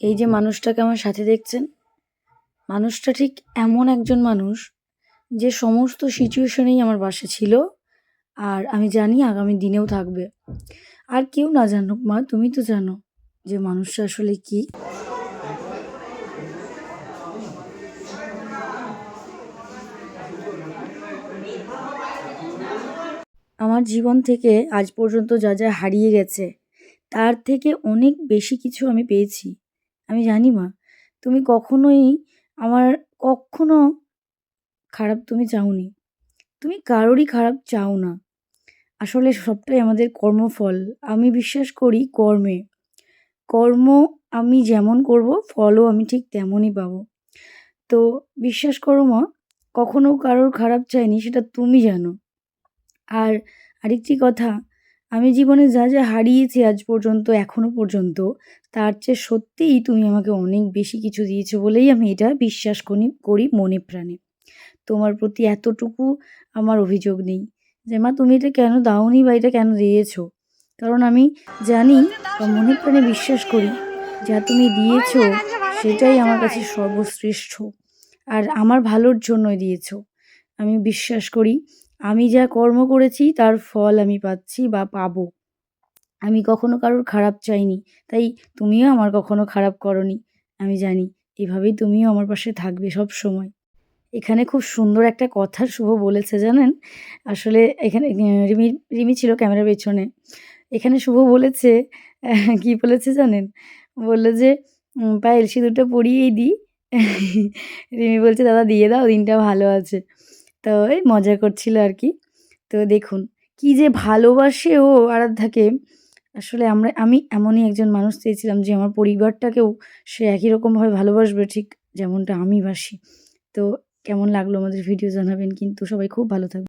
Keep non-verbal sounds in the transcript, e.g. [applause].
এই যে মানুষটাকে আমার সাথে দেখছেন, মানুষটা ঠিক এমন একজন মানুষ যে সমস্ত সিচুয়েশনেই আমার পাশে ছিল আর আমি জানি আগামী দিনেও থাকবে। আর কেউ না জানুক মা, তুমি তো জানো যে মানুষটা আসলে কি। আমার জীবন থেকে আজ পর্যন্ত যা যা হারিয়ে গেছে, তার থেকে অনেক বেশি কিছু আমি পেয়েছি। আমি জানি মা। তুমি কখনোই আমার, কখনো খারাপ তুমি চাওনি। তুমি কারোরই খারাপ চাও না। আসলে সবটাই আমাদের কর্মফল। আমি বিশ্বাস করি কর্মে। কর্ম আমি যেমন করব, ফলও আমি ঠিক তেমনই পাবো। তো বিশ্বাস করো মা, কখনো কারোর খারাপ চাইনি, সেটা তুমি জানো। আর আরেকটি কথা আমি জীবনে যা যা হারিয়েছি আজ পর্যন্ত, এখনও পর্যন্ত, তার চেয়ে সত্যিই তুমি আমাকে অনেক বেশি কিছু দিয়েছ বলেই আমি এটা বিশ্বাস করি করি মনে প্রাণে। তোমার প্রতি এতটুকু আমার অভিযোগ নেই যে, মা, তুমি এটা কেন দাওনি বা এটা কেন দিয়েছ? কারণ আমি জানি বা মনে প্রাণে বিশ্বাস করি, যা তুমি দিয়েছ সেটাই আমার কাছে সর্বশ্রেষ্ঠ, আর আমার ভালোর জন্যই দিয়েছ। আমি বিশ্বাস করি আমি যা কর্ম করেছি, তার ফল আমি পাচ্ছি বা পাবো। আমি কখনো কারোর খারাপ চাইনি, তাই তুমিও আমার কখনো খারাপ করনি, আমি জানি। এভাবেই তুমিও আমার পাশে থাকবে সব সময়। এখানে খুব সুন্দর একটা কথা শুভ বলেছে, জানেন? আসলে এখানে রিমি রিমি ছিল ক্যামেরার পেছনে। এখানে শুভ বলেছে, [laughs] কি বলেছে জানেন? বলল যে পায়েল সিঁদুরটা পরিয়েই দিই। [laughs] রিমি বলছে, দাদা, দিয়ে দাও, দিনটা ভালো আছে। তো এই মজা করছিল আর কি তো দেখুন, কি যে ভালোবাসে ও আরাধ্যাকে। আসলে আমরা, আমি এমনই একজন মানুষ চেয়েছিলাম যে আমার পরিবারটাকেও সে একই রকমভাবে ভালোবাসবে, ঠিক যেমনটা আমি বাসি। তো কেমন লাগল আমাদের ভিডিও জানাবেন, কিন্তু সবাই খুব ভালো থাকবে